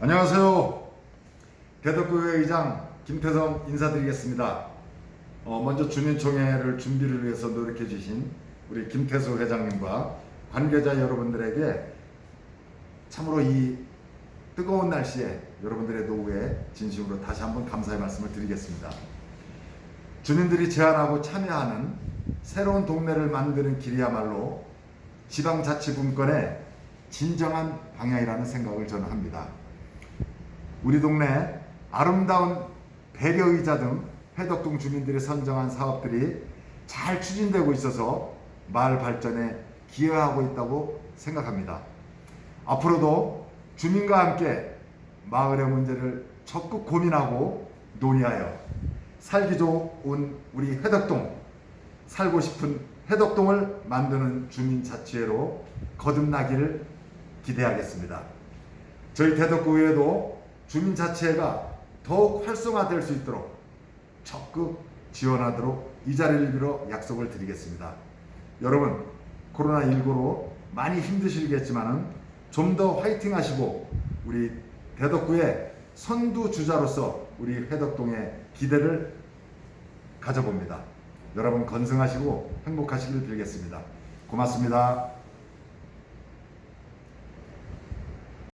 안녕하세요. 대덕구의 의장 김태성 인사드리겠습니다. 어, 먼저 주민총회를 준비를 위해서 노력해 주신 우리 김태수 회장님과 관계자 여러분들에게 참으로 이 뜨거운 날씨에 여러분들의 노후에 진심으로 다시 한번 감사의 말씀을 드리겠습니다. 주민들이 제안하고 참여하는 새로운 동네를 만드는 길이야말로 지방자치분권의 진정한 방향이라는 생각을 저는 합니다. 우리 동네 아름다운 배려의자 등 회덕동 주민들이 선정한 사업들이 잘 추진되고 있어서 마을 발전에 기여하고 있다고 생각합니다. 앞으로도 주민과 함께 마을의 문제를 적극 고민하고 논의하여 살기 좋은 우리 회덕동, 살고 싶은 회덕동을 만드는 주민자치회로 거듭나기를 기대하겠습니다. 저희 대덕구의회도 주민자치회가 더욱 활성화될 수 있도록 적극 지원하도록 이 자리를 빌어 약속을 드리겠습니다. 여러분, 코로나19로 많이 힘드시겠지만은 좀더 화이팅 하시고 우리 대덕구의 선두주자로서 우리 회덕동의 기대를 가져봅니다. 여러분 건승하시고 행복하시길 빌겠습니다. 고맙습니다.